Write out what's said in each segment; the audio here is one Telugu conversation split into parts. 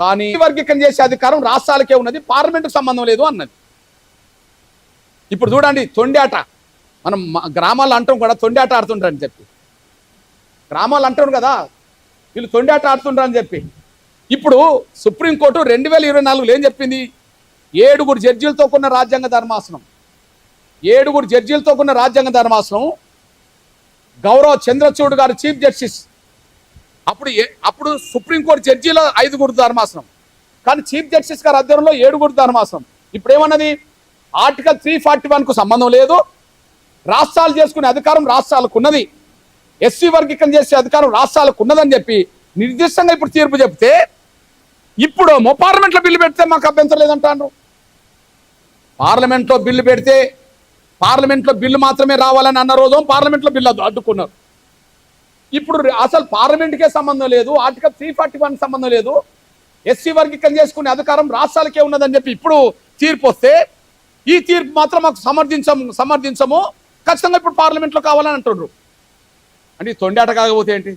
కానీ వర్గీకరణ చేసే అధికారం రాష్ట్రాలకే ఉన్నది పార్లమెంటుకు సంబంధం లేదు అన్నది. ఇప్పుడు చూడండి తొండాట. మనం గ్రామాలు గ్రామాల్లో అంటాం కూడా తొండాట ఆడుతుంటారని చెప్పి. గ్రామాలు అంటారు కదా వీళ్ళు తొండాట ఆడుతుంటారని చెప్పి. ఇప్పుడు సుప్రీంకోర్టు రెండు వేల ఇరవై నాలుగులో ఏం చెప్పింది? ఏడుగురు జడ్జీలతో కొన్న రాజ్యాంగ ధర్మాసనం. ఏడుగురు జడ్జీలతో కొన్న రాజ్యాంగ ధర్మాసనం. గౌరవ చంద్రచూడ్ గారు చీఫ్ జస్టిస్ అప్పుడు ఏ- అప్పుడు సుప్రీంకోర్టు జడ్జీలో ఐదుగురు ధర్మాసనం. కానీ చీఫ్ జస్టిస్ గారి ఆధ్వర్యంలో ఏడుగురు ధర్మాసనం. ఇప్పుడు ఏమన్నది ఆర్టికల్ త్రీ ఫార్టీ వన్కు సంబంధం లేదు. రాష్ట్రాలు చేసుకునే అధికారం రాష్ట్రాలకు ఉన్నది. ఎస్సీ వర్గీకరణ చేసే అధికారం రాష్ట్రాలకు ఉన్నదని చెప్పి నిర్దిష్టంగా ఇప్పుడు తీర్పు చెప్తే ఇప్పుడు పార్లమెంట్లో బిల్లు పెడితే మాకు అభ్యంతరం లేదంటాను పార్లమెంట్లో బిల్లు పెడితే పార్లమెంట్లో బిల్లు మాత్రమే రావాలని అన్న రోజు పార్లమెంట్లో బిల్లు అడ్డుకున్నారు. ఇప్పుడు అసలు పార్లమెంట్కే సంబంధం లేదు ఆర్టికల్ త్రీ ఫార్టీ వన్ సంబంధం లేదు. ఎస్సీ వర్గీకరణ చేసుకునే అధికారం రాష్ట్రాలకే ఉన్నదని చెప్పి ఇప్పుడు తీర్పు వస్తే ఈ తీర్పు మాత్రం మాకు సమర్థించము సమర్థించము. ఖచ్చితంగా ఇప్పుడు పార్లమెంట్లో కావాలని అంటుండ్రు అంటే తొండాట కాకపోతే ఏంటి?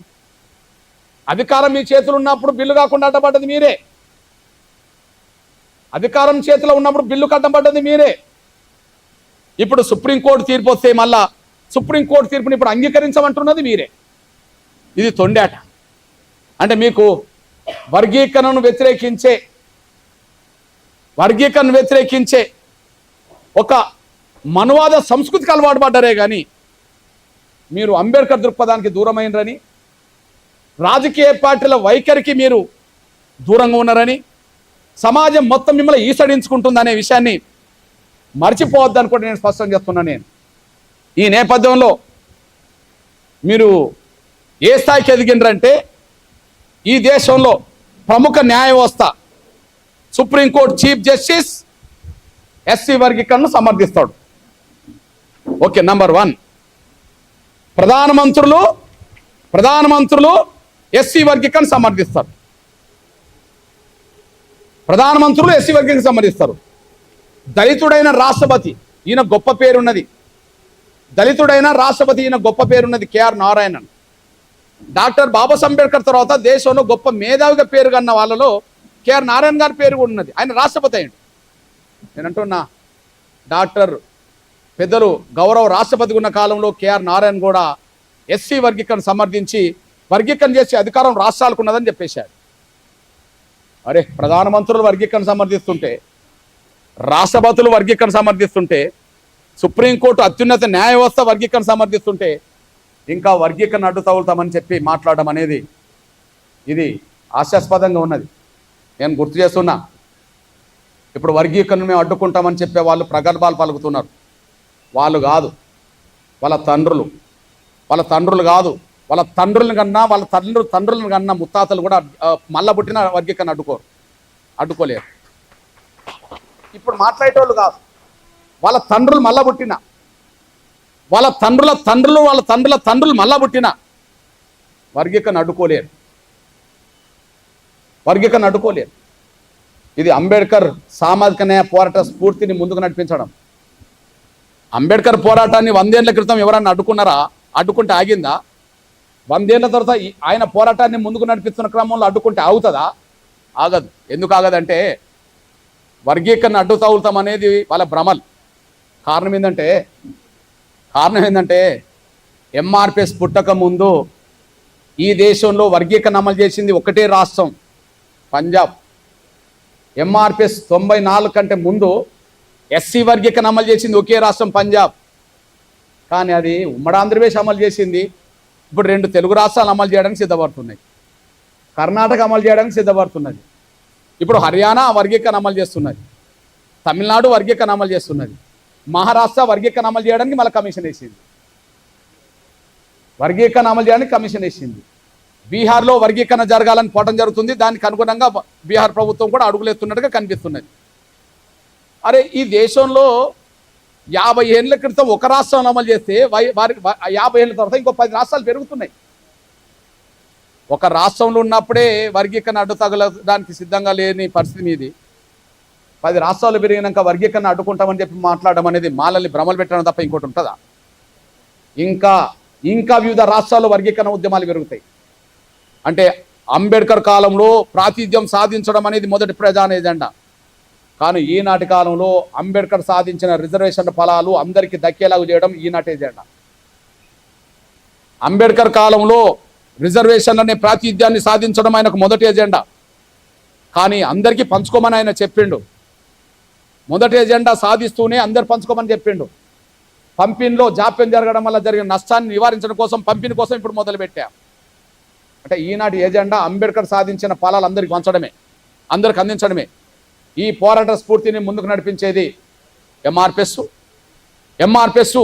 అధికారం మీ చేతులు ఉన్నప్పుడు బిల్లు కాకుండా అడ్డపడ్డది మీరే. అధికారం చేతిలో ఉన్నప్పుడు బిల్లు కట్టబడ్డది మీరే. ఇప్పుడు సుప్రీంకోర్టు తీర్పు వస్తే మళ్ళా సుప్రీంకోర్టు తీర్పుని ఇప్పుడు అంగీకరించమంటున్నది మీరే. ఇది తొండాట. అంటే మీకు వర్గీకరణను వ్యతిరేకించే వర్గీకరణను వ్యతిరేకించే ఒక మనువాద సంస్కృతికి అలవాటు పడ్డారే కానీ మీరు అంబేద్కర్ దృక్పథానికి దూరమైనరని రాజకీయ పార్టీల వైఖరికి మీరు దూరంగా ఉన్నారని సమాజం మొత్తం మిమ్మల్ని ఈసడించుకుంటుందనే విషయాన్ని మర్చిపోవద్దని కూడా నేను స్పష్టం చేస్తున్నాను నేను. ఈ నేపథ్యంలో మీరు ఏ స్థాయికి ఎదిగిండ్రంటే ఈ దేశంలో ప్రముఖ న్యాయ వ్యవస్థ సుప్రీంకోర్టు చీఫ్ జస్టిస్ ఎస్సీ వర్గీకరణను సమర్థిస్తాడు. Okay number one. ప్రధానమంత్రులు ప్రధానమంత్రులు ఎస్సీ వర్గీకరణ సమర్థిస్తారు. ప్రధానమంత్రులు ఎస్సీ వర్గీకరణ సమర్థిస్తారు. దళితుడైన రాష్ట్రపతి ఈయన గొప్ప పేరున్నది. దళితుడైన రాష్ట్రపతి ఈయన గొప్ప పేరున్నది కేఆర్ నారాయణన్. డాక్టర్ బాబా అంబేద్కర్ తర్వాత దేశంలో గొప్ప మేధావిగా పేరు కన్న వాళ్ళలో కేఆర్ నారాయణ గారి పేరు కూడా ఉన్నది. ఆయన రాష్ట్రపతి అయ్యండి. నేను అంటున్నా డాక్టర్ పెద్దలు గౌరవ రాష్ట్రపతి ఉన్న కాలంలో కేఆర్ నారాయణ కూడా ఎస్సీ వర్గీకరణ సమర్థించి వర్గీకరణ చేసే అధికారం రాష్ట్రాలకు ఉన్నదని చెప్పేశాడు. అరే ప్రధానమంత్రులు వర్గీకరణ సమర్థిస్తుంటే రాష్ట్రపతులు వర్గీకరణ సమర్థిస్తుంటే సుప్రీంకోర్టు అత్యున్నత న్యాయ వ్యవస్థ వర్గీకరణ సమర్థిస్తుంటే ఇంకా వర్గీకరణ అడ్డు తగులుతామని చెప్పి మాట్లాడడం అనేది ఇది హాస్యాస్పదంగా ఉన్నది. నేను గుర్తు చేస్తున్నా. ఇప్పుడు వర్గీకరణ మేము అడ్డుకుంటామని చెప్పే వాళ్ళు ప్రగల్భాలు పలుకుతున్నారు. వాళ్ళు కాదు. వాళ్ళ తండ్రులు. వాళ్ళ తండ్రులు కాదు. వాళ్ళ తండ్రులను కన్నా వాళ్ళ తండ్రులు తండ్రులను కన్నా ముత్తాతలు కూడా ఆ, మల్ల పుట్టిన వర్గీకరణ అడ్డుకోరు. అడ్డుకోలేరు. ఇప్పుడు మాట్లాడేటోళ్ళు కాదు. వాళ్ళ తండ్రులు మల్ల పుట్టిన. వాళ్ళ తండ్రుల తండ్రులు వాళ్ళ తండ్రుల తండ్రులు మళ్ళా పుట్టిన వర్గీకరణ అడ్డుకోలేరు వర్గీకరణ అడ్డుకోలేరు ఇది అంబేద్కర్ సామాజిక న్యాయ పోరాట స్ఫూర్తిని ముందుకు నడిపించడం. అంబేద్కర్ పోరాటాన్ని వందేళ్ళ క్రితం ఎవరన్నా అడ్డుకున్నారా? అడ్డుకుంటే ఆగిందా? వందేళ్ళ తర్వాత ఆయన పోరాటాన్ని ముందుకు నడిపిస్తున్న క్రమంలో అడ్డుకుంటే ఆగుతుందా? ఆగదు. ఎందుకు ఆగదంటే వర్గీకరణ అడ్డు తగులుతాం అనేది వాళ్ళ భ్రమల్. కారణం ఏంటంటే కారణం ఏంటంటే ఎంఆర్పిఎస్ పుట్టక ముందు ఈ దేశంలో వర్గీకరణ అమలు చేసింది ఒకటే రాష్ట్రం పంజాబ్. ఎంఆర్పిఎస్ తొంభై నాలుగు కంటే ముందు ఎస్సీ వర్గీకరణ అమలు చేసింది ఒకే రాష్ట్రం పంజాబ్. కానీ అది ఉమ్మడి ఆంధ్రప్రదేశ్ అమలు చేసింది. ఇప్పుడు రెండు తెలుగు రాష్ట్రాలు అమలు చేయడానికి సిద్ధపడుతున్నాయి. కర్ణాటక అమలు చేయడానికి సిద్ధపడుతున్నది. ఇప్పుడు హర్యానా వర్గీకరణ అమలు చేస్తున్నది. తమిళనాడు వర్గీకరణ అమలు చేస్తున్నది. మహారాష్ట్ర వర్గీకరణ అమలు చేయడానికి మళ్ళీ కమిషన్ వేసింది. వర్గీకరణ అమలు చేయడానికి కమిషన్ వేసింది. బీహార్లో వర్గీకరణ జరగాలని పోవడం జరుగుతుంది. దానికి అనుగుణంగా బీహార్ ప్రభుత్వం కూడా అడుగులేస్తున్నట్టుగా కనిపిస్తున్నది. అరే ఈ దేశంలో యాభై ఏళ్ళ క్రితం ఒక రాష్ట్రం అమలు చేస్తే వై- వారి యాభై ఏళ్ళ తర్వాత ఇంకో పది రాష్ట్రాలు పెరుగుతున్నాయి. ఒక రాష్ట్రంలో ఉన్నప్పుడే వర్గీకరణ అడ్డు తగలడానికి సిద్ధంగా లేని పరిస్థితి మీది. పది రాష్ట్రాలు పెరిగినాక వర్గీకరణ అడ్డుకుంటామని చెప్పి మాట్లాడడం అనేది మాలల్ని భ్రమలు పెట్టడం తప్ప ఇంకోటి ఉంటుందా? ఇంకా ఇంకా వివిధ రాష్ట్రాల్లో వర్గీకరణ ఉద్యమాలు పెరుగుతాయి. అంటే అంబేద్కర్ కాలంలో ప్రాతిధ్యం సాధించడం అనేది మొదటి ప్రధాన ఎజెండా. కానీ ఈనాటి కాలంలో అంబేద్కర్ సాధించిన రిజర్వేషన్ ఫలాలు అందరికీ దక్కేలాగా చేయడం ఈనాటి ఎజెండా. అంబేద్కర్ కాలంలో రిజర్వేషన్ అనే ప్రాతిధ్యాన్ని సాధించడం ఆయనకు మొదటి ఎజెండా. కానీ అందరికీ పంచుకోమని ఆయన చెప్పిండు. మొదటి ఎజెండా సాధిస్తూనే అందరు పంచుకోమని చెప్పిండు. పంపిణీలో జాప్యం జరగడం వల్ల జరిగిన నష్టాన్ని నివారించడం కోసం పంపిణీ కోసం ఇప్పుడు మొదలుపెట్టాం. అంటే ఈనాటి ఎజెండా అంబేద్కర్ సాధించిన ఫలాలు అందరికి పంచడమే అందరికి అందించడమే. ఈ పోరాట స్ఫూర్తిని ముందుకు నడిపించేది ఎంఆర్పిఎస్ ఎంఆర్పిఎస్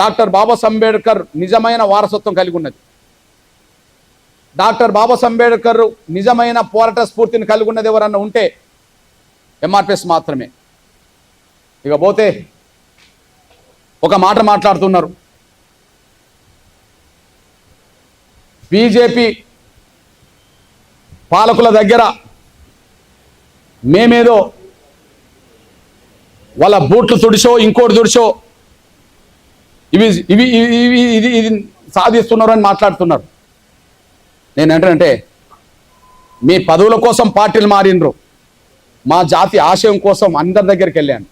డాక్టర్ బాబాస్ అంబేద్కర్ నిజమైన వారసత్వం కలిగి ఉన్నది. డాక్టర్ బాబాస్ అంబేద్కర్ నిజమైన పోరాట స్ఫూర్తిని కలిగి ఉన్నది ఎవరన్నా ఉంటే ఎంఆర్పిఎస్ మాత్రమే. ఇక పోతే ఒక మాట మాట్లాడుతున్నారు. బీజేపీ పాలకుల దగ్గర మేమేదో వాళ్ళ బూట్లు తుడిచో ఇంకోటి తుడిచో ఇవి ఇవి ఇవి ఇది ఇది సాధిస్తున్నారు అని మాట్లాడుతున్నారు. నేను ఏంటంటే మీ పదవుల కోసం పార్టీలు మారినరు మా జాతి ఆశయం కోసం అందరి దగ్గరికి వెళ్ళాను.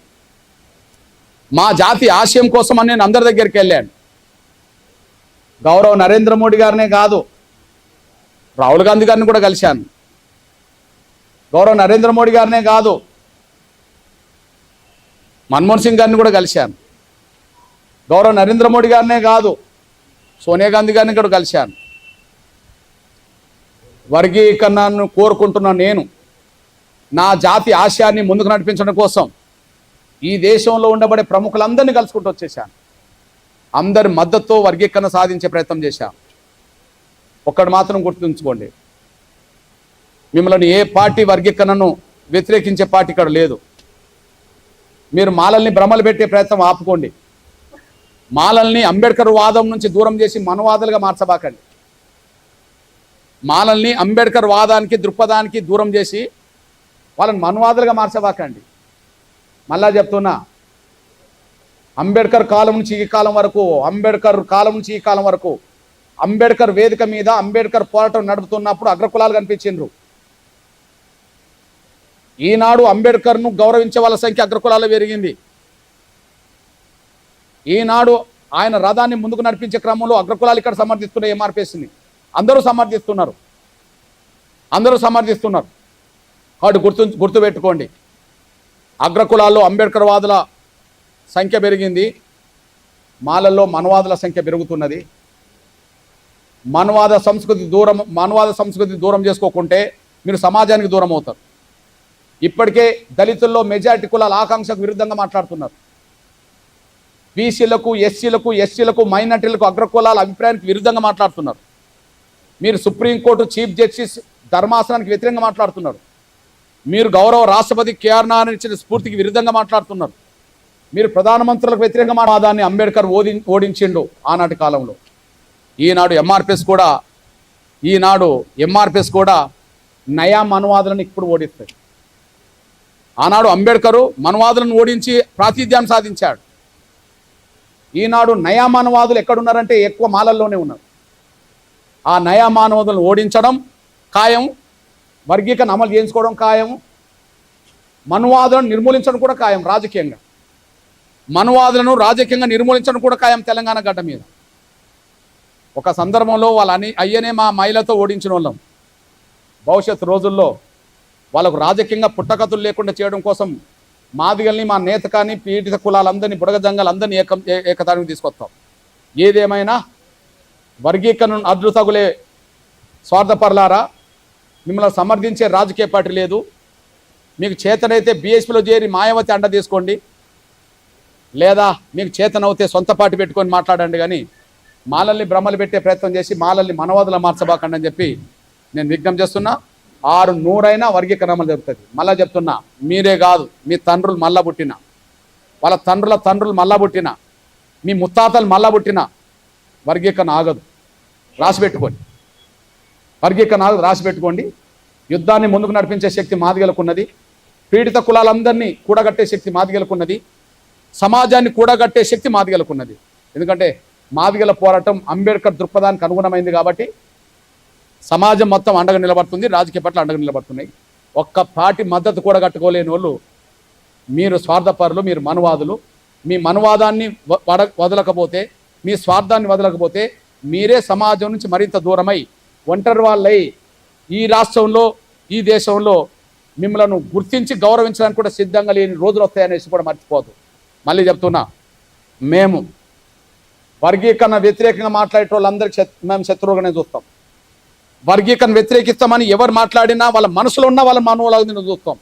మా జాతి ఆశయం కోసం అని నేను అందరి దగ్గరికి వెళ్ళాను. గౌరవ్ నరేంద్ర మోడీ గారినే కాదు రాహుల్ గాంధీ గారిని కూడా కలిశాను. గౌరవ్ నరేంద్ర మోడీ గారినే కాదు మన్మోహన్ సింగ్ గారిని కూడా కలిశాను. గౌరవ్ నరేంద్ర మోడీ గారినే కాదు సోనియా గాంధీ గారిని కూడా కలిశాను. వర్గీకరణను కోరుకుంటున్న నేను నా జాతి ఆశయాన్ని ముందుకు నడిపించడం కోసం ఈ దేశంలో ఉండబడే ప్రముఖులందరినీ కలుసుకుంటూ వచ్చేసాను అందరి మద్దతుతో వర్గీకరణ సాధించే ప్రయత్నం చేశాం. ఒక్కడు మాత్రం గుర్తుంచుకోండి. మిమ్మల్ని ఏ పార్టీ వర్గీకరణను వ్యతిరేకించే పార్టీ ఇక్కడ లేదు. మీరు మాలల్ని భ్రమలు పెట్టే ప్రయత్నం ఆపుకోండి. మాలల్ని అంబేద్కర్ వాదం నుంచి దూరం చేసి మనవాదులుగా మార్చబాకండి. మాలల్ని అంబేద్కర్ వాదానికి దృక్పథానికి దూరం చేసి వాళ్ళని మనవాదులుగా మార్చబాకండి. మళ్ళా చెప్తున్నా. అంబేద్కర్ కాలం నుంచి ఈ కాలం వరకు అంబేద్కర్ కాలం నుంచి ఈ కాలం వరకు అంబేద్కర్ వేదిక మీద అంబేద్కర్ పోరాటం నడుపుతున్నప్పుడు అగ్రకులాలు కనిపించిండ్రు. ఈనాడు అంబేద్కర్ను గౌరవించే వాళ్ళ సంఖ్య అగ్రకులాలు పెరిగింది. ఈనాడు ఆయన రథాన్ని ముందుకు నడిపించే క్రమంలో అగ్రకులాలు ఇక్కడ సమర్థిస్తున్నాయి ఎంఆర్పిఎస్ని అందరూ సమర్థిస్తున్నారు. అందరూ సమర్థిస్తున్నారు. కాబట్టి గుర్తు గుర్తుపెట్టుకోండి. అగ్రకులాల్లో అంబేద్కర్ వాదుల సంఖ్య పెరిగింది. మాలల్లో మనవాదుల సంఖ్య పెరుగుతున్నది. మనవాద సంస్కృతి దూరం మనవాద సంస్కృతి దూరం చేసుకోకుంటే మీరు సమాజానికి దూరం అవుతారు. ఇప్పటికే దళితుల్లో మెజారిటీ కులాల ఆకాంక్షకు విరుద్ధంగా మాట్లాడుతున్నారు. బీసీలకు ఎస్సీలకు ఎస్సీలకు మైనార్టీలకు అగ్రకులాల అభిప్రాయానికి విరుద్ధంగా మాట్లాడుతున్నారు. మీరు సుప్రీంకోర్టు చీఫ్ జస్టిస్ ధర్మాసనానికి వ్యతిరేకంగా మాట్లాడుతున్నారు. మీరు గౌరవ రాష్ట్రపతి కేఆర్ నారాయణ ఇచ్చిన స్ఫూర్తికి విరుద్ధంగా మాట్లాడుతున్నారు. మీరు ప్రధానమంత్రులకు వ్యతిరేకంగా దాన్ని అంబేద్కర్ ఓడి ఓడించిండు ఆనాటి కాలంలో. ఈనాడు ఎంఆర్పిఎస్ కూడా ఈనాడు ఎంఆర్పిఎస్ కూడా నయా మనువాదులను ఇప్పుడు ఓడిస్తాయి ఆనాడు అంబేద్కరు మనువాదులను ఓడించి ప్రాతిధ్యం సాధించాడు. ఈనాడు నయా మానవాదులు ఎక్కడున్నారంటే ఎక్కువ మాలల్లోనే ఉన్నారు. ఆ నయా మానవాదులను ఓడించడం ఖాయం వర్గీకరణ అమలు చేయించుకోవడం ఖాయం మనువాదులను నిర్మూలించడం కూడా ఖాయం రాజకీయంగా. మనువాదులను రాజకీయంగా నిర్మూలించడం కూడా ఖాయం తెలంగాణ గడ్డ మీద. ఒక సందర్భంలో వాళ్ళ అని అయ్యనే మా మహిళతో ఓడించిన వాళ్ళం. భవిష్యత్ రోజుల్లో వాళ్ళకు రాజకీయంగా పుట్టకతులు లేకుండా చేయడం కోసం మాదిగల్ని మా నేత కానీ పీడిత కులాలందరినీ బుడగజంగాలందరినీ ఏకం ఏ- ఏకతానికి తీసుకొస్తాం. ఏదేమైనా వర్గీకరణ అడ్డు తగులే స్వార్థపరలారా మిమ్మల్ని సమర్థించే రాజకీయ పార్టీ లేదు. మీకు చేతనైతే బీఎస్పీలో చేరి మాయావతి అండ తీసుకోండి. లేదా మీకు చేతనవుతే సొంత పార్టీ పెట్టుకొని మాట్లాడండి కానీ మాలల్ని భ్రమలు పెట్టే ప్రయత్నం చేసి మాలల్ని మనవాదుల మార్చబాకండి అని చెప్పి నేను విజ్ఞప్తి చేస్తున్నా. ఆరు నూరైనా వర్గీకరణ జరుగుతుంది. మళ్ళా చెప్తున్నా మీరే కాదు మీ తండ్రులు మళ్ళా పుట్టిన. వాళ్ళ తండ్రుల తండ్రులు మళ్ళా పుట్టిన. మీ ముత్తాతలు మళ్ళా పుట్టిన. వర్గీకరణ ఆగదు. రాసి పెట్టుకోండి. వర్గీకరణ ఆగదు రాసి పెట్టుకోండి. యుద్ధాన్ని ముందుకు నడిపించే శక్తి మాదిగలకున్నది పీడిత కులాలందరినీ కూడగట్టే శక్తి మాదిగలకున్నది సమాజాన్ని కూడగట్టే శక్తి మాదిగలకున్నది ఎందుకంటే మాదిగల పోరాటం అంబేద్కర్ దృక్పథానికి అనుగుణమైంది కాబట్టి సమాజం మొత్తం అండగా నిలబడుతుంది రాజకీయ పట్ల అండగా నిలబడుతున్నాయి. ఒక్క పార్టీ మద్దతు కూడా కట్టుకోలేని వాళ్ళు మీరు స్వార్థపరులు మీరు మనువాదులు. మీ మనువాదాన్ని వడ- వదలకపోతే మీ స్వార్థాన్ని వదలకపోతే మీరే సమాజం నుంచి మరింత దూరమై ఒంటరి వాళ్ళై ఈ రాష్ట్రంలో ఈ దేశంలో మిమ్మల్ని గుర్తించి గౌరవించడానికి కూడా సిద్ధంగా లేని రోజులు వస్తాయనేసి కూడా మర్చిపోదు. మళ్ళీ చెప్తున్నా మేము వర్గీకరణ వ్యతిరేకంగా మాట్లాడే వాళ్ళందరికీ మేము శత్రువుగానే చూస్తాం. వర్గీకరణ వ్యతిరేకిస్తామని ఎవరు మాట్లాడినా వాళ్ళ మనసులో ఉన్న వాళ్ళ మనవులాగా చూస్తాం.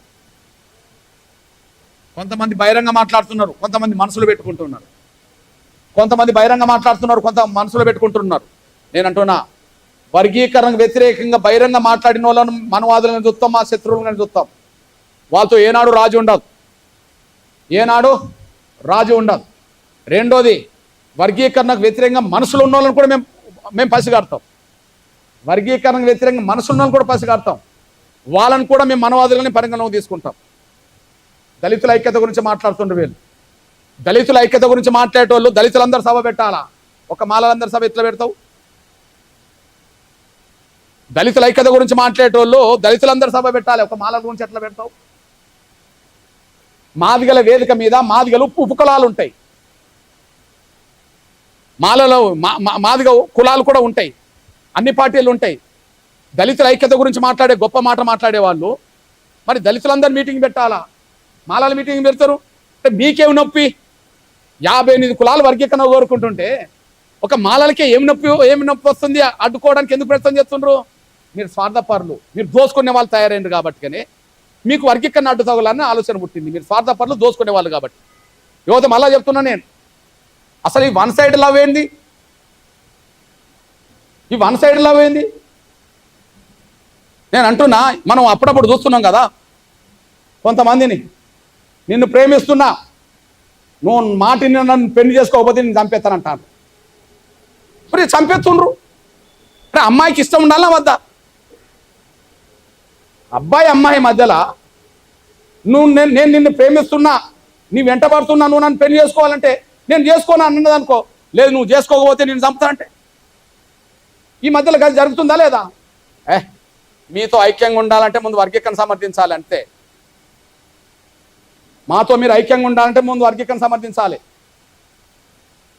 కొంతమంది బహిరంగ మాట్లాడుతున్నారు కొంతమంది మనసులో పెట్టుకుంటున్నారు. కొంతమంది బహిరంగ మాట్లాడుతున్నారు కొంత మనసులో పెట్టుకుంటున్నారు. నేను అంటున్నా వర్గీకరణకు వ్యతిరేకంగా బహిరంగ మాట్లాడిన వాళ్ళను మనవాదులను చూస్తాం మా శత్రువులను చూస్తాం. వాళ్ళతో ఏనాడు రాజు ఉండదు. ఏనాడు రాజు ఉండదు. రెండోది వర్గీకరణకు వ్యతిరేకంగా మనసులో ఉన్న వాళ్ళని కూడా మేము మేము పసిగడతాం. వర్గీకరణకు వ్యతిరేకంగా మనసులో ఉన్న కూడా పసిగడతాం. వాళ్ళని కూడా మేము మనవాదులని పరిగణలోకి తీసుకుంటాం. దళితుల ఐక్యత గురించి మాట్లాడుతుండ్రు వీళ్ళు. దళితుల ఐక్యత గురించి మాట్లాడేటోళ్ళు దళితులందరూ సభ పెట్టాలా? ఒక మాలలందరూ సభ ఎట్లా పెడతావు? దళితుల ఐక్యత గురించి మాట్లాడేటోళ్ళు దళితులందరూ సభ పెట్టాలి. ఒక మాల గురించి ఎట్లా పెడతావు? మాదిగల వేదిక మీద మాదిగలు ఉపకులాలు ఉంటాయి. మాలలో మా- మాదిగ కులాలు కూడా ఉంటాయి. అన్ని పార్టీలు ఉంటాయి. దళితుల ఐక్యత గురించి మాట్లాడే గొప్ప మాట మాట్లాడే వాళ్ళు మరి దళితులందరూ మీటింగ్ పెట్టాలా? మాలల మీటింగ్ పెడతారు? అంటే మీకేం నొప్పి? యాభై ఎనిమిది కులాలు వర్గీకరణ కోరుకుంటుంటే ఒక మాలలకే ఏం నొప్పి ఏమి నొప్పి వస్తుంది? అడ్డుకోవడానికి ఎందుకు ప్రయత్నం చేస్తుండ్రు? మీరు స్వార్థపరులు మీరు దోసుకునే వాళ్ళు తయారైంది కాబట్టి మీకు వర్గీకరణ అడ్డు తగలని ఆలోచన పుట్టింది. మీరు స్వార్థపరులు దోసుకునే వాళ్ళు కాబట్టి. యువత మళ్ళా చెప్తున్నా నేను. అసలు ఈ వన్ సైడ్ లవ్ ఏంది? ఈ వన్ సైడ్ లవ్ ఏంది? నేను అంటున్నా మనం అప్పుడప్పుడు చూస్తున్నాం కదా కొంతమందిని నిన్ను ప్రేమిస్తున్నా నువ్వు మాటిని నన్ను పెళ్ళి చేసుకోకపోతే నేను చంపేస్తానంటాను మరి చంపేస్తుండ్రు. అరే అమ్మాయికి ఇష్టం ఉండాలా వద్దా? అబ్బాయి అమ్మాయి మధ్యలో నువ్వు నేను నేను నిన్ను ప్రేమిస్తున్నా నీ వెంట పడుతున్నా నువ్వు నన్ను పెళ్ళి చేసుకోవాలంటే నేను చేసుకోను అన్నదనుకో. లేదు నువ్వు చేసుకోకపోతే నేను చంపుతానంటే ఈ మధ్యలో కలిసి జరుగుతుందా లేదా? ఏ మీతో ఐక్యంగా ఉండాలంటే ముందు వర్గీకరణ సమర్థించాలి అంతే. మాతో మీరు ఐక్యంగా ఉండాలంటే ముందు వర్గీకరణ సమర్థించాలి.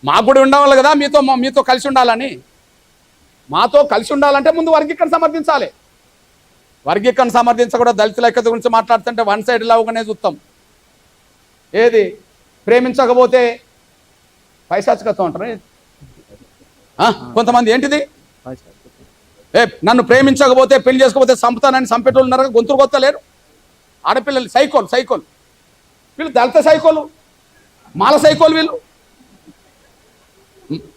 మాకు కూడా ఉండవాలి కదా మీతో మీతో కలిసి ఉండాలని. మాతో కలిసి ఉండాలంటే ముందు వర్గీకరణ సమర్థించాలి. వర్గీకరణ సమర్థించకూడదు దళితుల ఐక్యత గురించి మాట్లాడుతుంటే వన్ సైడ్ లాగానే చూస్తాం. ఏది? ప్రేమించకపోతే పైశాచికత్వం అంటారు ఆ? కొంతమంది ఏంటిది? ఏ నన్ను ప్రేమించకపోతే పెళ్ళి చేసుకోకపోతే సంపుతానని సంపేటోళ్ళు ఉన్నారు గొంతులు కొత్తలేరు ఆడపిల్లలు సైకోలు సైకోలు. వీళ్ళు దళిత సైకోలు? మాల సైకోలు వీళ్ళు?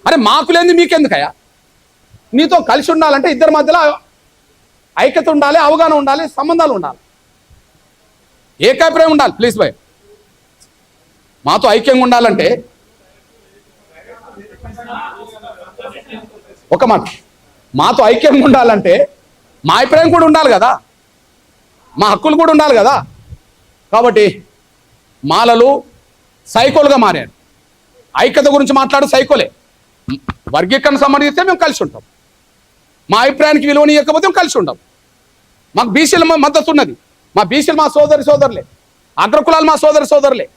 అరే మాకు మీకెందుకయ్యా? నీతో కలిసి ఉండాలంటే ఇద్దరి మధ్యలో ఐక్యత ఉండాలి అవగాహన ఉండాలి సంబంధాలు ఉండాలి. ఏకాభిప్రాయం ఉండాలి ప్లీజ్ బాయ్ మాతో ఐక్యంగా ఉండాలంటే ఒక మాట. మాతో ఐక్యంగా ఉండాలంటే మా అభిప్రాయం కూడా ఉండాలి కదా. మా హక్కులు కూడా ఉండాలి కదా. కాబట్టి మాలలు సైకోలుగా మారారు. ఐక్యత గురించి మాట్లాడు సైకోలే. వర్గీకరణ సంబంధిస్తే మేము కలిసి ఉంటాం. మా అభిప్రాయానికి విలువనియకపోతే మేము కలిసి ఉంటాం. మాకు బీసీల మద్దతు ఉన్నది. మా బీసీలు మా సోదరి సోదరులే. అగ్రకులాలు మా సోదరి సోదరులే.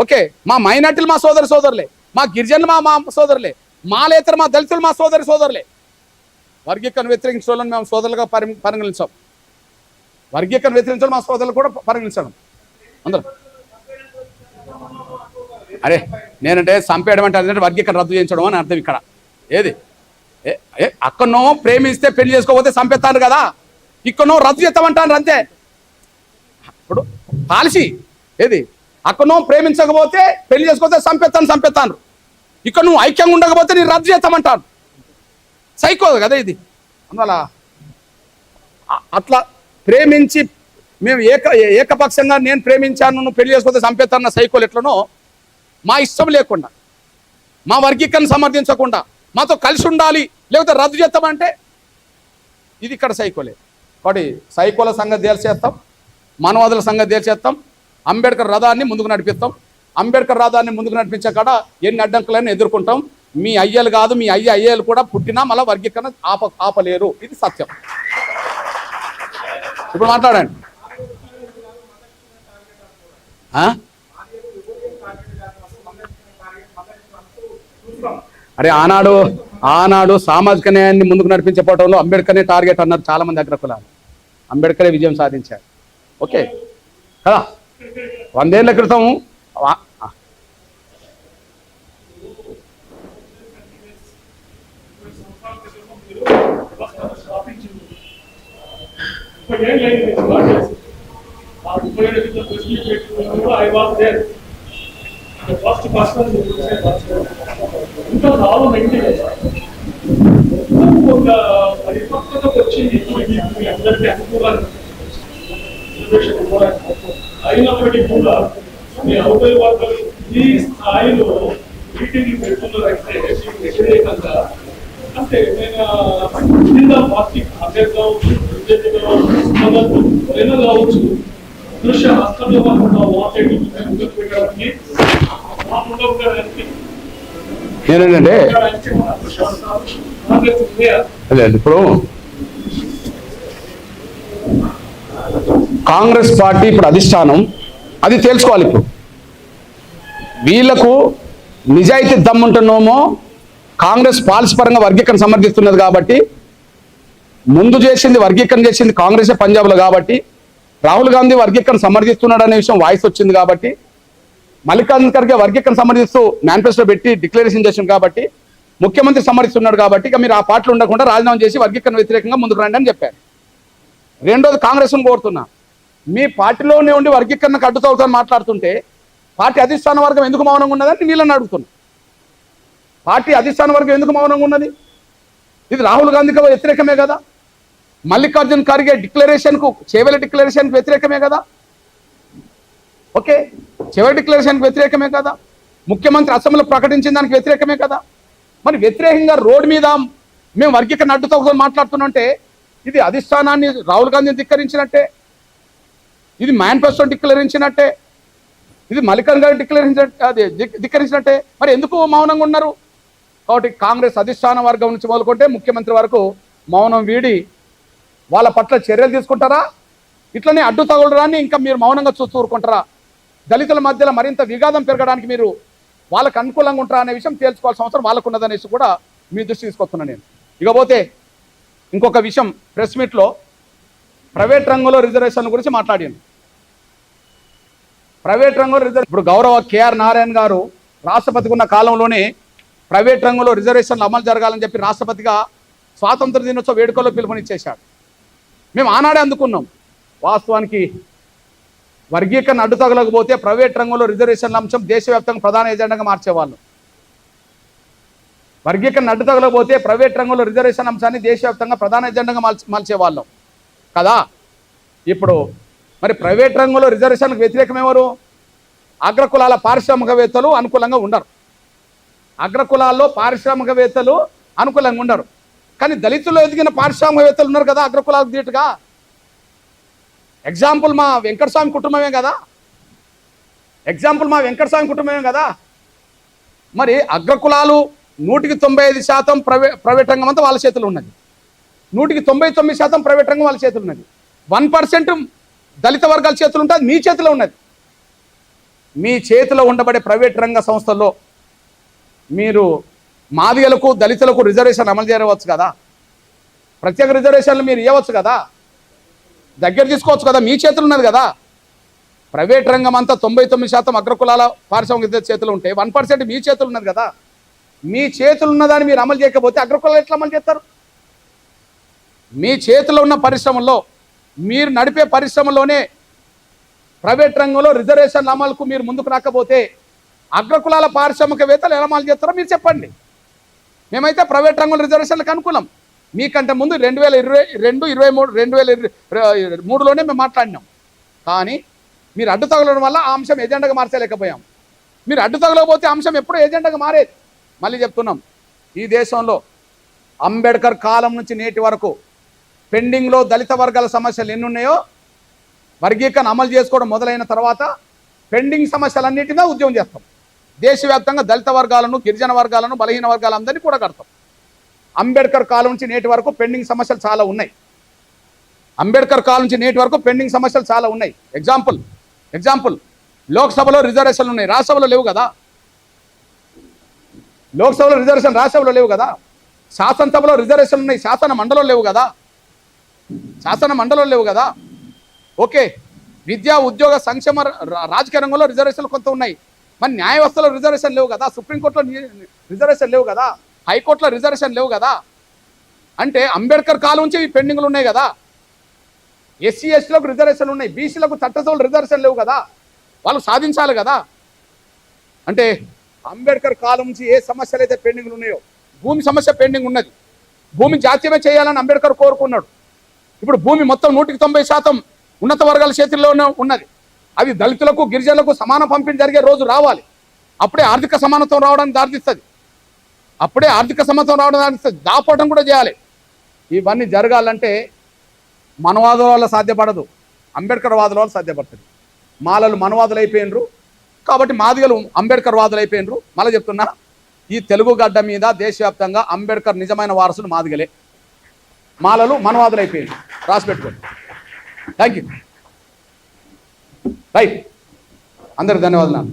ఓకే మా మైనార్టీలు మా సోదరి సోదరులే. మా గిరిజనులు మా మా సోదరులే. మాలేతర మా దళితులు మా సోదరి సోదరులే. వర్గీకరణ వ్యతిరేకించడం మేము సోదరులుగా పరి పరిగణించాం. వర్గీకరణ వ్యతిరేకించడం మా సోదరులు కూడా పరిగణించడం. అందరూ. అరే నేనంటే చంపేయడం అంటే అదే వర్గీకరణ రద్దు చేయించడం అని అర్థం ఇక్కడ. ఏది? ఏ- అక్కడనో ప్రేమిస్తే పెళ్ళి చేసుకోకపోతే చంపేస్తాను కదా. ఇక్కడనో రద్దు చేస్తామంటాను అంతే. ఇప్పుడు పాలసీ ఏది? అక్కడనో ప్రేమించకపోతే పెళ్ళి చేసుకోతే చంపేస్తాను చంపేస్తాను ఇక్కడ నువ్వు ఐక్యంగా ఉండకపోతే నేను రద్దు చేస్తామంటాను. సైకో కదా ఇది. అందువల్ల అట్లా ప్రేమించి మేము ఏక ఏకపక్షంగా నేను ప్రేమించాను నువ్వు పెళ్ళి చేసుకోతే చంపేస్తాన్న సైకోలు ఎట్లనో మా ఇష్టం లేకుండా మా వర్గీకరణ సమర్థించకుండా మాతో కలిసి ఉండాలి లేకపోతే రద్దు చేస్తామంటే ఇది ఇక్కడ సైకోలే. వాటి సైకోల సంగతి తేల్చేస్తాం మానవాదుల సంగతి తేల్చేస్తాం అంబేద్కర్ రథాన్ని ముందుకు నడిపిస్తాం. అంబేద్కర్ రథాన్ని ముందుకు నడిపించే కాడ ఎన్ని అడ్డంకులైనా ఎదుర్కొంటాం. మీ అయ్యలు కాదు మీ అయ్య అయ్యలు కూడా పుట్టినా మళ్ళీ వర్గీకరణ ఆప ఆపలేరు. ఇది సత్యం. ఇప్పుడు మాట్లాడండి. అరే ఆనాడు ఆనాడు సామాజిక న్యాయాన్ని ముందుకు నడిపించే పోవడంలో అంబేద్కర్నే టార్గెట్ అన్నారు చాలా మంది అగ్రకులాలు. అంబేద్కరే విజయం సాధించారు ఓకే? కదా? వందేళ్ళ క్రితం వా- ఆ, పరిపక్వతకు వచ్చింది మీ అందరికీ అనుకూలంగా. అయినప్పటికీ కూడా మీ అవతల వర్గాలు ఈ స్థాయిలో మీటింగ్లు పెడుతున్నారంటే మీకు వ్యతిరేకంగా అంటే నేను కింద పార్టీ కావచ్చు సోదరులు ఎవరైనా కావచ్చు దృశ్య హస్తంలో కాకుండా ముందుకు పెట్టడానికి కాంగ్రెస్ అదే ఇప్పుడు కాంగ్రెస్ పార్టీ ఇప్పుడు అధిష్టానం అది తెలుసుకోవాలి ఇప్పుడు. వీళ్ళకు నిజాయితీ దమ్ముంటున్నామో కాంగ్రెస్ పాలసీ పరంగా వర్గీకరణ సమర్థిస్తున్నది కాబట్టి ముందు చేసింది వర్గీకరణ చేసింది కాంగ్రెసే పంజాబ్లో కాబట్టి రాహుల్ గాంధీ వర్గీకరణ సమర్థిస్తున్నాడు అనే విషయం వాయిస్ వచ్చింది కాబట్టి మల్లికార్జున ఖర్గే వర్గీకరణ సమర్థిస్తూ మేనిఫెస్టో పెట్టి డిక్లరేషన్ చేసింది కాబట్టి ముఖ్యమంత్రి సమర్థిస్తున్నాడు కాబట్టి ఇక మీరు ఆ పార్టీలు ఉండకుండా రాజీనామా చేసి వర్గీకరణ వ్యతిరేకంగా ముందుకు రండి అని చెప్పారు. రెండోది కాంగ్రెస్ను కోరుతున్నా. మీ పార్టీలోనే ఉండి వర్గీకరణకు అడ్డుతవుతాను మాట్లాడుతుంటే పార్టీ అధిష్టాన వర్గం ఎందుకు మౌనంగా ఉన్నదని నీళ్ళని అడుగుతున్నా. పార్టీ అధిష్టాన వర్గం ఎందుకు మౌనంగా ఉన్నది? ఇది రాహుల్ గాంధీకి వ్యతిరేకమే కదా? మల్లికార్జున్ ఖర్గే డిక్లరేషన్కు చేవెల డిక్లరేషన్కు వ్యతిరేకమే కదా? ఓకే చివరి డిక్లరేషన్కి వ్యతిరేకమే కదా? ముఖ్యమంత్రి అసెంబ్లీలో ప్రకటించిన దానికి వ్యతిరేకమే కదా? మరి వ్యతిరేకంగా రోడ్డు మీద మేము వర్గీకరణ అడ్డుతో మాట్లాడుతున్నంటే ఇది అధిష్టానాన్ని రాహుల్ గాంధీని ధిక్కరించినట్టే ఇది మేనిఫెస్టో డిక్లరించినట్టే ఇది మల్లికార్జున గారు డిక్లరించిన అది ధిక్కరించినట్టే. మరి ఎందుకు మౌనంగా ఉన్నారు? కాబట్టి కాంగ్రెస్ అధిష్టాన వర్గం నుంచి మొదలుకుంటే ముఖ్యమంత్రి వరకు మౌనం వీడి వాళ్ళ పట్ల చర్యలు తీసుకుంటారా? ఇట్లనే అడ్డు తగులరాన్ని ఇంకా మీరు మౌనంగా చూస్తూ ఊరుకుంటారా దళితుల మధ్యలో మరింత విఘాతం పెరగడానికి మీరు వాళ్ళకు అనుకూలంగా ఉంటారా అనే విషయం తేల్చుకోవాల్సిన అవసరం వాళ్ళకు ఉన్నదనేసి కూడా మీ దృష్టి తీసుకొస్తున్నాను నేను. ఇకపోతే ఇంకొక విషయం ప్రెస్ మీట్లో ప్రైవేట్ రంగంలో రిజర్వేషన్ గురించి మాట్లాడాను ప్రైవేట్ రంగంలో రిజర్వ్ ఇప్పుడు గౌరవ కేఆర్ నారాయణ గారు రాష్ట్రపతికి ఉన్న కాలంలోనే ప్రైవేట్ రంగంలో రిజర్వేషన్లు అమలు జరగాలని చెప్పి రాష్ట్రపతిగా స్వాతంత్ర దినోత్సవ వేడుకల్లో పిలుపునిచ్చేశాడు. మేము ఆనాడే అందుకున్నాం. వాస్తవానికి వర్గీకరణ అడ్డు తగలకపోతే ప్రైవేట్ రంగంలో రిజర్వేషన్ల అంశం దేశవ్యాప్తంగా ప్రధాన ఎజెండాగా మార్చేవాళ్ళు. వర్గీకరణ అడ్డు తగలకపోతే ప్రైవేట్ రంగంలో రిజర్వేషన్ అంశాన్ని దేశవ్యాప్తంగా ప్రధాన ఎజెండాగా మార్చి మార్చేవాళ్ళం. కదా? ఇప్పుడు మరి ప్రైవేట్ రంగంలో రిజర్వేషన్లకు వ్యతిరేకం ఎవరు? అగ్రకులాల పారిశ్రామికవేత్తలు అనుకూలంగా ఉండరు. అగ్రకులాల్లో పారిశ్రామికవేత్తలు అనుకూలంగా ఉండరు. కానీ దళితులు ఎదిగిన పారిశ్రామికవేత్తలు ఉన్నారు కదా అగ్రకులాలకు దీటుగా? ఎగ్జాంపుల్ మా వెంకటస్వామి కుటుంబమే కదా? ఎగ్జాంపుల్ మా వెంకటస్వామి కుటుంబమే కదా? మరి అగ్రకులాలు నూటికి తొంభై ఐదు శాతం ప్రైవే ప్రైవేట్ రంగం అంతా వాళ్ళ చేతిలో ఉన్నది. నూటికి తొంభై తొమ్మిది శాతం ప్రైవేట్ రంగం వాళ్ళ చేతిలో ఉన్నది. వన్ పర్సెంట్ దళిత వర్గాల చేతులు ఉంటుంది మీ చేతిలో ఉన్నది. మీ చేతిలో ఉండబడే ప్రైవేట్ రంగ సంస్థల్లో మీరు మాదిగలకు దళితులకు రిజర్వేషన్ అమలు చేయవచ్చు కదా? ప్రత్యేక రిజర్వేషన్లు మీరు ఇవ్వచ్చు కదా? దగ్గర తీసుకోవచ్చు కదా మీ చేతులు ఉన్నది కదా. ప్రైవేట్ రంగం అంతా తొంభై తొమ్మిది శాతం అగ్రకులాల పారిశ్రామిక చేతులు ఉంటాయి వన్ పర్సెంట్ మీ చేతులు ఉన్నది కదా. మీ చేతులు ఉన్నదాన్ని మీరు అమలు చేయకపోతే అగ్రకులాలు ఎట్లా అమలు చేస్తారు? మీ చేతిలో ఉన్న పరిశ్రమల్లో మీరు నడిపే పరిశ్రమలోనే ప్రైవేట్ రంగంలో రిజర్వేషన్ అమలుకు మీరు ముందుకు రాకపోతే అగ్రకులాల పారిశ్రామికవేత్తలు ఎలా అమలు చేస్తారో మీరు చెప్పండి. మేమైతే ప్రైవేట్ రంగంలో రిజర్వేషన్లకు అనుకూలం. మీకంటే ముందు రెండు వేల ఇరవై రెండు ఇరవై మూడు రెండు వేల ఇరవై మూడులోనే మేము మాట్లాడినాం. కానీ మీరు అడ్డు తగలడం వల్ల ఆ అంశం ఎజెండాగా మార్చలేకపోయాం. మీరు అడ్డు తగలకపోతే అంశం ఎప్పుడూ ఎజెండాగా మారేది. మళ్ళీ చెప్తున్నాం ఈ దేశంలో అంబేద్కర్ కాలం నుంచి నేటి వరకు పెండింగ్లో దళిత వర్గాల సమస్యలు ఎన్ని ఉన్నాయో వర్గీకరణ అమలు చేసుకోవడం మొదలైన తర్వాత పెండింగ్ సమస్యలన్నింటినీ ఉద్యమం చేస్తాం. దేశవ్యాప్తంగా దళిత వర్గాలను గిరిజన వర్గాలను బలహీన వర్గాలందరినీ కూడా కడతాం అంబేద్కర్ కాలం నుంచి నేటి వరకు పెండింగ్ సమస్యలు చాలా ఉన్నాయి. అంబేద్కర్ కాలం నుంచి నేటి వరకు పెండింగ్ సమస్యలు చాలా ఉన్నాయి. ఎగ్జాంపుల్ ఎగ్జాంపుల్ లోక్సభలో రిజర్వేషన్లు ఉన్నాయి. రాజ్యసభలో లేవు కదా. లోక్సభలో రిజర్వేషన్ రాజ్యసభలో లేవు కదా. శాసనసభలో రిజర్వేషన్లు ఉన్నాయి. శాసన మండలం లేవు కదా. శాసన మండలం లేవు కదా. ఓకే విద్యా ఉద్యోగ సంక్షేమ రా- రాజకీయ రంగంలో రిజర్వేషన్లు కొంత ఉన్నాయి. మరి న్యాయ వ్యవస్థలో రిజర్వేషన్ లేవు కదా. సుప్రీంకోర్టులో రిజర్వేషన్ లేవు కదా. హైకోర్టులో రిజర్వేషన్ లేవు కదా? అంటే అంబేద్కర్ కాలం నుంచి ఈ పెండింగ్లు ఉన్నాయి కదా? ఎస్సీ ఎస్టీలకు రిజర్వేషన్లు ఉన్నాయి బీసీలకు చట్టసభలు రిజర్వేషన్ లేవు కదా? వాళ్ళు సాధించాలి కదా? అంటే అంబేద్కర్ కాలం నుంచి ఏ సమస్యలు అయితే పెండింగ్లు ఉన్నాయో భూమి సమస్య పెండింగ్ ఉన్నది. భూమి జాతీయమే చేయాలని అంబేద్కర్ కోరుకున్నాడు. ఇప్పుడు భూమి మొత్తం నూటికి తొంభై శాతం ఉన్నత వర్గాల చేతుల్లోనే ఉన్నది. అది దళితులకు గిరిజనులకు సమాన పంపిణీ జరిగే రోజు రావాలి. అప్పుడే ఆర్థిక సమానత్వం రావడానికి దారితీస్తుంది. అప్పుడే ఆర్థిక సంవత్సరం రావడానికి దారితీస్తుంది దాపోవడం కూడా చేయాలి. ఇవన్నీ జరగాలంటే మనవాదుల వల్ల సాధ్యపడదు. అంబేద్కర్ వాదుల వల్ల సాధ్యపడుతుంది. మాలలు మనవాదులు అయిపోయినరు. కాబట్టి మాదిగలు అంబేద్కర్ వాదులు అయిపోయినరు. మళ్ళీ చెప్తున్నా ఈ తెలుగు గడ్డ మీద దేశవ్యాప్తంగా అంబేద్కర్ నిజమైన వారసులు మాదిగలే. మాలలు మనవాదులు అయిపోయింది రాసి పెట్టుకోండి. థ్యాంక్ యూ రైట్ అందరికి ధన్యవాదాలు.